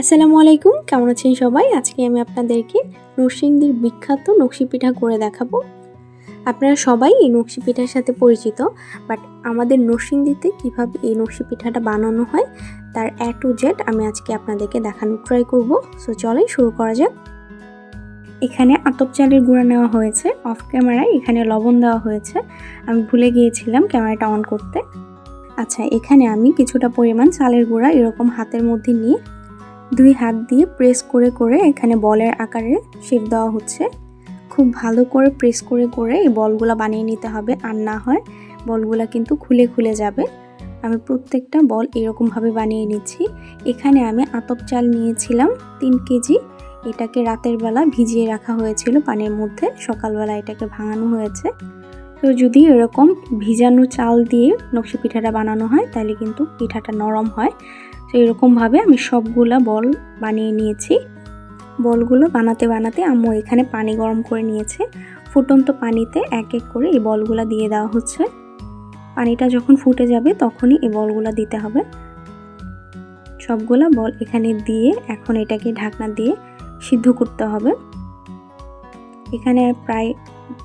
আসসালামু আলাইকুম, কেমন আছেন সবাই? আজকে আমি আপনাদেরকে নরসিংদীর বিখ্যাত নকশি পিঠা করে দেখাবো। আপনারা সবাই এই নকশি পিঠার সাথে পরিচিত, বাট আমাদের নরসিংদীতে কীভাবে এই নকশি পিঠাটা বানানো হয়, তার এ টু জেড আমি আজকে আপনাদেরকে দেখানোর ট্রাই করব। সো চলেই শুরু করা যাক। এখানে আতপ চালের গুঁড়া নেওয়া হয়েছে, অফ ক্যামেরায় এখানে লবণ দেওয়া হয়েছে। আমি ভুলে গিয়েছিলাম ক্যামেরাটা অন করতে। আচ্ছা এখানে আমি কিছুটা পরিমাণ চালের গুঁড়া এরকম হাতের মধ্যে নিয়ে দুই হাত দিয়ে প্রেস করে করে এখানে বলের আকারে শেপ দেওয়া হচ্ছে। খুব ভালো করে প্রেস করে করে এই বলগুলো বানিয়ে নিতে হবে আর না হয় বলগুলো কিন্তু খুলে খুলে যাবে। আমি প্রত্যেকটা বল এরকমভাবে বানিয়ে নিচ্ছি। এখানে আমি আতপ চাল নিয়েছিলাম তিন কেজি। এটাকে রাতের বেলা ভিজিয়ে রাখা হয়েছিল পানির মধ্যে। সকালবেলা এটাকে ভাঙানো হয়েছে। তো যদি এরকম ভিজানো চাল দিয়ে নকশি পিঠাটা বানানো হয় তাহলে কিন্তু পিঠাটা নরম হয়। তো এরকমভাবে আমি সবগুলা বল বানিয়ে নিয়েছি। বলগুলো বানাতে বানাতে আম্মু এখানে পানি গরম করে নিয়েছে। ফুটন্ত পানিতে এক এক করে এই বলগুলো দিয়ে দেওয়া হচ্ছে। পানিটা যখন ফুটে যাবে তখনই এই বলগুলো দিতে হবে। সবগুলা বল এখানে দিয়ে এখন এটাকে ঢাকনা দিয়ে সিদ্ধ করতে হবে। এখানে প্রায়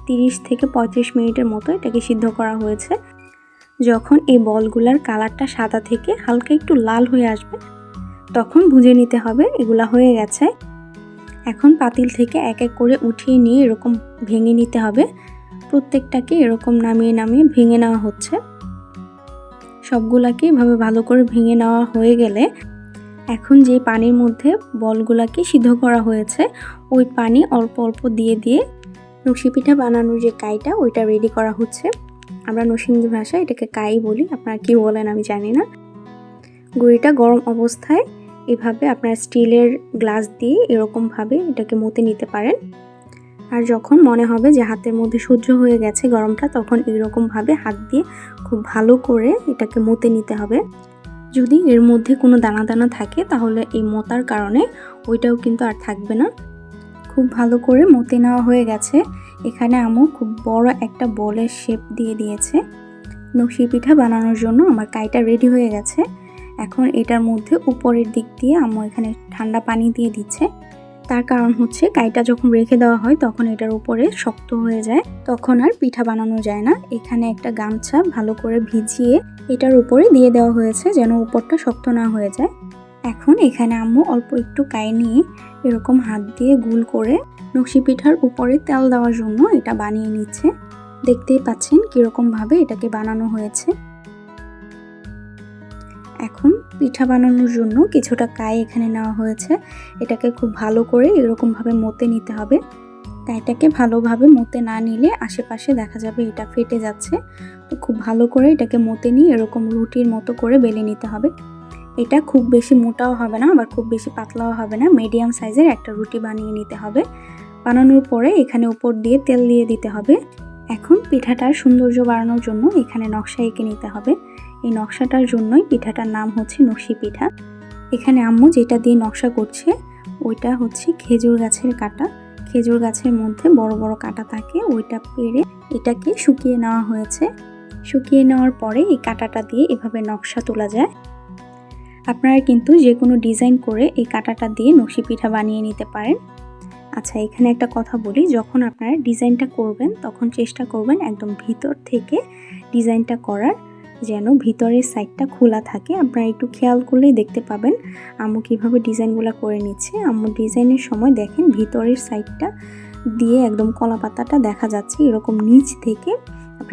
তিরিশ থেকে পঁয়ত্রিশ মিনিটের মতো এটাকে সিদ্ধ করা হয়েছে। যখন এই বলগুলার কালারটা সাদা থেকে হালকা একটু লাল হয়ে আসবে, তখন বুঝে নিতে হবে এগুলা হয়ে গেছে। এখন পাতিল থেকে এক এক করে উঠিয়ে নিয়ে এরকম ভেঙে নিতে হবে। প্রত্যেকটাকে এরকম নামিয়ে নামিয়ে ভেঙে নেওয়া হচ্ছে। সবগুলাকে এভাবে ভালো করে ভেঙে নেওয়া হয়ে গেলে এখন যে পানির মধ্যে বলগুলাকে সিদ্ধ করা হয়েছে, ওই পানি অল্প অল্প দিয়ে দিয়ে নকশি পিঠা বানানোর যে কাইটা, ওইটা রেডি করা হচ্ছে। আমরা নরসিংদী ভাষায় এটাকে কাই বলি, আপনারা কী বলেন আমি জানি না। গুঁড়িটা গরম অবস্থায় এভাবে আপনার স্টিলের গ্লাস দিয়ে এরকমভাবে এটাকে মতে নিতে পারেন। আর যখন মনে হবে যে হাতের মধ্যে সহ্য হয়ে গেছে গরমটা, তখন এরকমভাবে হাত দিয়ে খুব ভালো করে এটাকে মতে নিতে হবে। যদি এর মধ্যে কোনো দানা দানা থাকে, তাহলে এই মতার কারণে ওইটাও কিন্তু আর থাকবে না। খুব ভালো করে মতে নেওয়া হয়ে গেছে। এখানে আমু খুব বড় একটা বলের শেপ দিয়ে দিয়েছে। নকশি পিঠা বানানোর জন্য আমার কাইটা রেডি হয়ে গেছে। এখন এটার মধ্যে উপরের দিক দিয়ে আম্মু এখানে ঠান্ডা পানি দিয়ে দিচ্ছে। তার কারণ হচ্ছে কাইটা যখন রেখে দেওয়া হয় তখন এটার উপরে শক্ত হয়ে যায়। তখন আর পিঠা বানানো যায় না। এখানে একটা গামছা ভালো করে ভিজিয়ে এটার উপরে দিয়ে দেওয়া হয়েছে যেন উপরটা শক্ত না হয়ে যায়। এখন এখানে আম্মু অল্প একটু কাই নিয়ে এরকম হাত দিয়ে গুল করে নকশি পিঠার উপরে তেল দেওয়ার জন্য এটা বানিয়ে নিচ্ছে। দেখতেই পাচ্ছেন কীরকমভাবে এটাকে বানানো হয়েছে। এখন পিঠা বানানোর জন্য কিছুটা কাই এখানে নেওয়া হয়েছে। এটাকে খুব ভালো করে এরকমভাবে মতে নিতে হবে। কাইটাকে ভালোভাবে মতে না নিলে আশেপাশে দেখা যাবে এটা ফেটে যাচ্ছে। তো খুব ভালো করে এটাকে মতে নিয়ে এরকম রুটির মতো করে বেলে নিতে হবে। এটা খুব বেশি মোটাও হবে না, আবার খুব বেশি পাতলাও হবে না। মিডিয়াম সাইজের একটা রুটি বানিয়ে নিতে হবে। বানানোর পরে এখানে উপর দিয়ে তেল দিয়ে দিতে হবে। এখন পিঠাটার সৌন্দর্য বাড়ানোর জন্য এখানে নকশা এঁকে নিতে হবে। এই নকশাটার জন্যই পিঠাটার নাম হচ্ছে নকশি পিঠা। এখানে আম্মু যেটা দিয়ে নকশা করছে, ওইটা হচ্ছে খেজুর গাছের কাটা। খেজুর গাছের মধ্যে বড় বড় কাটা থাকে, ওইটা পেরে এটাকে শুকিয়ে নেওয়া হয়েছে। শুকিয়ে নেওয়ার পরে এই কাটাটা দিয়ে এভাবে নকশা তোলা যায়। আপনারা কিন্তু যে কোনো ডিজাইন করে এই কাটাটা দিয়ে নকশি পিঠা বানিয়ে নিতে পারেন। আচ্ছা এখানে একটা কথা বলি, যখন আপনারা ডিজাইনটা করবেন, তখন চেষ্টা করবেন একদম ভিতর থেকে ডিজাইনটা করার, যেন ভিতরের সাইডটা খোলা থাকে। আপনারা একটু খেয়াল করলেই দেখতে পাবেন, আম্মু কীভাবে ডিজাইনগুলো করে নিচ্ছে। আম্মু ডিজাইনের সময় দেখেন ভিতরের সাইডটা দিয়ে একদম কলা পাতাটা দেখা যাচ্ছে, এরকম নিচ থেকে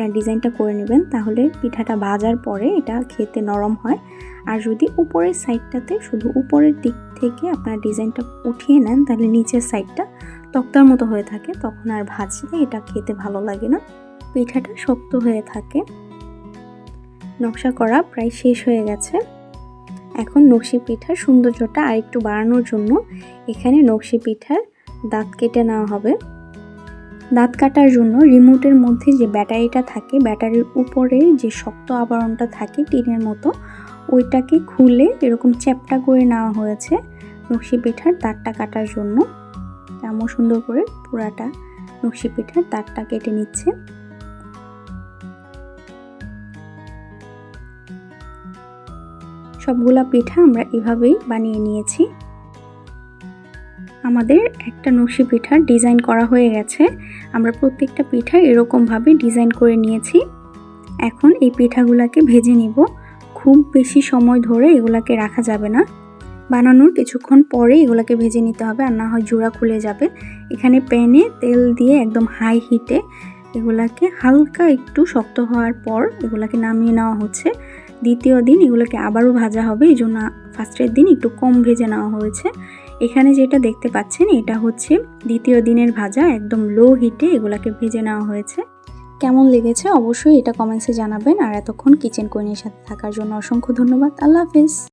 আপনারা ডিজাইনটা করে নেবেন, তাহলে পিঠাটা ভাজার পরে এটা খেতে নরম হয়। আর যদি উপরের সাইডটাতে শুধু উপরের দিক থেকে আপনার ডিজাইনটা উঠিয়ে নেন, তাহলে নিচের সাইডটা তক্তার মতো হয়ে থাকে, তখন আর ভাজলে এটা খেতে ভালো লাগে না। পিঠাটা শক্ত হয়ে থাকে। নকশা করা প্রায় শেষ হয়ে গেছে। এখন নকশি পিঠার সৌন্দর্যটা আরেকটু বাড়ানোর জন্য এখানে নকশি পিঠার দাঁত কেটে নেওয়া হবে। দাঁত কাটার জন্য রিমোটের মধ্যে যে ব্যাটারিটা থাকে, ব্যাটারির উপরে যে শক্ত আবরণটা থাকে টিনের মতো, ওইটাকে খুলে এরকম চ্যাপটা করে নেওয়া হয়েছে নকশি পিঠার দাঁতটা কাটার জন্য। তেমন সুন্দর করে পুরাটা নকশি পিঠার দাঁতটা কেটে নিচ্ছে। সবগুলা পিঠা আমরা এভাবেই বানিয়ে নিয়েছি। আমাদের একটা নকশি পিঠার ডিজাইন করা হয়ে গেছে। আমরা প্রত্যেকটা পিঠা এরকমভাবে ডিজাইন করে নিয়েছি। এখন এই পিঠাগুলোকে ভেজে নিব। খুব বেশি সময় ধরে এগুলাকে রাখা যাবে না। বানানোর কিছুক্ষণ পরে এগুলাকে ভেজে নিতে হবে আর না হয় জোড়া খুলে যাবে। এখানে প্যানে তেল দিয়ে একদম হাই হিটে এগুলাকে হালকা একটু শক্ত হওয়ার পর এগুলাকে নামিয়ে নেওয়া হচ্ছে। দ্বিতীয় দিন এগুলোকে আবারও ভাজা হবে। এই জন্য ফার্স্টের দিন একটু কম ভেজে নেওয়া হয়েছে। এখানে যেটা দেখতে পাচ্ছেন, এটা হচ্ছে দ্বিতীয় দিনের ভাজা, একদম লো হিটে এগুলাকে ভেজে নেওয়া হয়েছে। কেমন লেগেছে অবশ্যই এটা কমেন্টসে জানাবেন। আর এতক্ষণ কিচেন কুইনের সাথে থাকার জন্য অসংখ্য ধন্যবাদ। আল্লাহ হাফিজ।